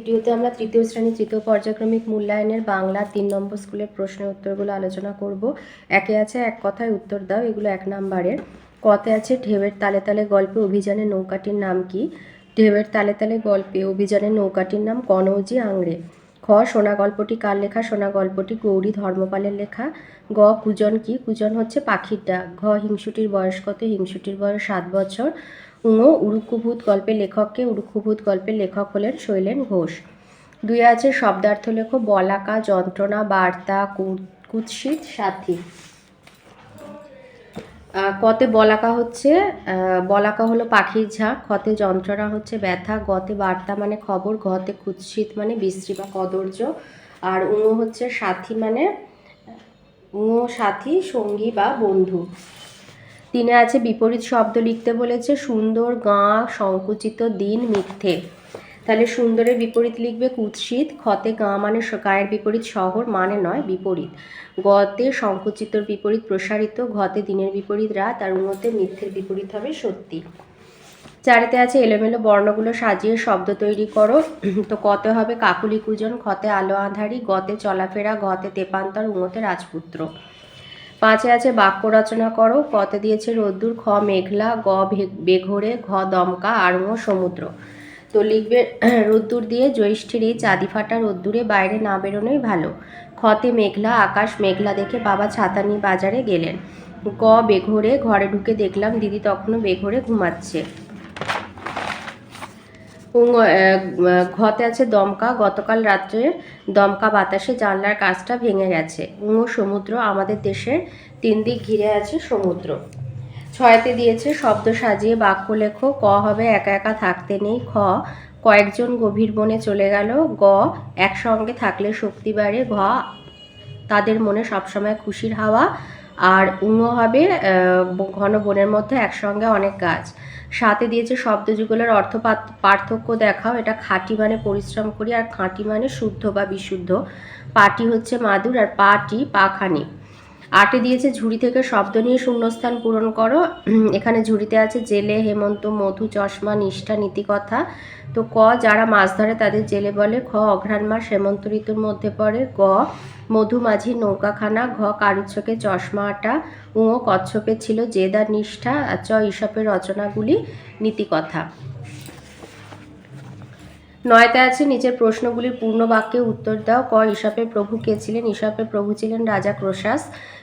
ভিডিওতে আমরা তৃতীয় শ্রেণি তৃতীয় পর্যায়ক্রমিক মূল্যায়নের বাংলা তিন নম্বর স্কুলের প্রশ্নের উত্তরগুলো আলোচনা করব। একে আছে এক কথায় উত্তর দাও, এগুলো এক নাম্বারের। কতে আছে ঢেউয়ের তালে তালে গল্পে অভিযানের নৌকাটির নাম কি? ঢেউয়ের তালে তালে গল্পে অভিযানের নৌকাটির নাম কনৌজি আংড়ে। খ, সোনা গল্পটি কার লেখা? সোনা গল্পটি গৌরী ধর্মপালের লেখা। গ, কুজন কি? কুজন হচ্ছে পাখির ডাক। ঘ, হিংসুটির বয়স কত? হিংসুটির বয়স সাত বছর। উঙ উড়ুকুভূত গল্পের লেখককে উড়ুকুভূত গল্পের লেখক হলেন শৈলেন ঘোষ। দুই আছে শব্দার্থ লেখ বলাকা, যন্ত্রণা, বার্তা কুৎসিত, সাথী। কতে বলাকা হচ্ছে বলাকা হলো পাখির ঝাঁক, খতে যন্ত্রণা হচ্ছে ব্যথা, গতে বার্তা মানে খবর, ঘতে কুৎসিত মানে বিশ্রী বা কদর্য আর উঙ হচ্ছে সাথী মানে উঙ সাথী, সঙ্গী বা বন্ধু। তিনে আছে বিপরীত শব্দ লিখতে বলেছে সুন্দর, গাঁ, সংকুচিত, দিন, মিথ্যে। তাহলে সুন্দরের বিপরীত লিখবে কুৎসিত খতে গাঁ মানে গায়ের বিপরীত শহর মানে নয়, বিপরীত। গতে সংকুচিতর বিপরীত প্রসারিত, ঘতে দিনের বিপরীত রাত, আর উন্নতে মিথ্যের বিপরীত হবে সত্যি। চারিতে আছে এলোমেলো বর্ণগুলো সাজিয়ে শব্দ তৈরি করো। তো কতে হবে কাকুলি কুজন, ক্ষতে আলো আঁধারি, গতে চলাফেরা, ঘতে তেপান্তর উঙতে রাজপুত্র। পাঁচে আছে বাক্য রচনা করো কতে দিয়েছে রোদ্দুর, খ মেঘলা, গ বেঘরে, ঘ দমকা আর ম সমুদ্র। তো লিখবে, রোদ্দুর দিয়ে জ্যৈষ্ঠের এই চাঁদি ফাটা রোদ্দুরে, বাইরে না বেরোনোই ভালো। খতে মেঘলা, আকাশ মেঘলা দেখে বাবা ছাতা নিয়ে বাজারে গেলেন। গ বেঘোরে, ঘরে ঢুকে দেখলাম দিদি তখনও বেঘোরে ঘুমাচ্ছে। ঘতে আছে দমকা। গতকাল রাত্রে দমকা বাতাসে জানলার কাজটা ভেঙে গেছে উঙ সমুদ্র আমাদের দেশের তিন দিক ঘিরে আছে সমুদ্র। ছয়তে দিয়েছে শব্দ সাজিয়ে বাক্য লেখো, ক হবে একা একা থাকতে নেই, খ কয়েকজন গভীর বনে চলে গেল, গ একসঙ্গে থাকলে শক্তি বাড়ে, ঘ তাদের মনে সবসময় খুশির হাওয়া আর উঙ হবে ঘন বনের মধ্যে একসঙ্গে অনেক গাছ। সাথে দিয়েছে শব্দ শব্দযুগলের অর্থ পার্থক্য দেখাও। এটা খাঁটি মানে পরিশ্রম করি, আর খাঁটি মানে শুদ্ধ বা বিশুদ্ধ। পাটি হচ্ছে মাদুর, আর পাটি পাখানি। আটে দিয়েছে, ঝুড়ি থেকে শব্দ নিয়ে শূন্যস্থান পূরণ করো। এখানে ঝুড়িতে আছে, জেলে, হেমন্ত, মধু, চশমা, নিষ্ঠা, নীতিকথা। তো ক, যারা মাছ ধরে তাদের জেলে বলে, খ, অঘ্রাণ মাস হেমন্ত ঋতুর মধ্যে পড়ে, গ, মধু, মাঝি, নৌকাখানা, ঘ, কারুচ্ছকে চশমা, আটা উঁ কচ্ছপের ছিল জেদার নিষ্ঠা চ, ঈশপের রচনাগুলি, নীতিকথা। নয়তে আছে, নিচের প্রশ্নগুলির পূর্ণ বাক্যে উত্তর দাও। ক, ঈশপের প্রভু কে ছিলেন? ঈশপের প্রভু ছিলেন রাজা ক্রোশাস।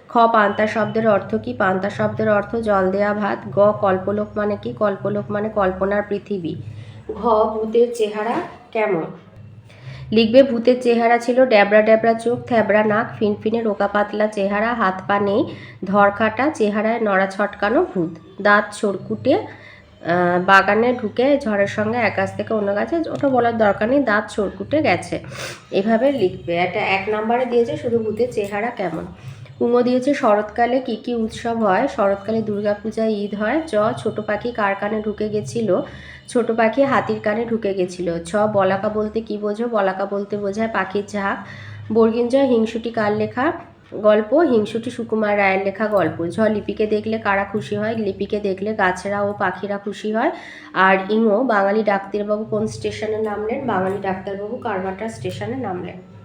খ পান্তা শব্দের অর্থ কি? পান্তা শব্দের অর্থ জল দেয়া ভাত গ কল্পলোক মানে কি? কল্পলোক মানে কল্পনার পৃথিবী। ঘ ভূতের চেহারা কেমন? লিখবে ভূতের চেহারা ছিল ড্যাবড়া ড্যাবড়া চোখ থ্যাবড়া নাক ফিনফিনে রোকা পাতলা চেহারা হাত পা নেই ধরকাটা চেহারায় নড়া ছটকানো ভূত দাঁত আহ, বাগানে ঢুকে ঝড়ের সঙ্গে এক গাছ থেকে অন্য গাছে ওটা বলার দরকার নেই দাঁত সরকুটে গেছে। এভাবে লিখবে। এটা এক নম্বরে দিয়েছে শুধু ভূতের চেহারা কেমন? কুমো দিয়েছে, শরৎকালে কি কি উৎসব হয়? শরৎকালে দুর্গাপূজা ঈদ হয়। চ, ছোট পাখি কার কানে ঢুকে গেছিল? ছোট পাখি হাতির কানে ঢুকে গেছিল। ছ, বলাকা বলতে কি বোঝো? বলাকা বলতে বোঝায় পাখির ঝাঁক। বর্গিঞ্জয় হিংসুটি কার লেখা গল্প? হিংসুটি সুকুমার রায়ের লেখা গল্প। ঝ, লিপিকে দেখলে কারা খুশি হয়? লিপিকে দেখলে গাছেরা ও পাখিরা খুশি হয়। আর ইঙো বাঙালি ডাক্তারবাবু কোন স্টেশনে নামলেন? বাঙালি ডাক্তারবাবু কারবাটা স্টেশনে নামলেন।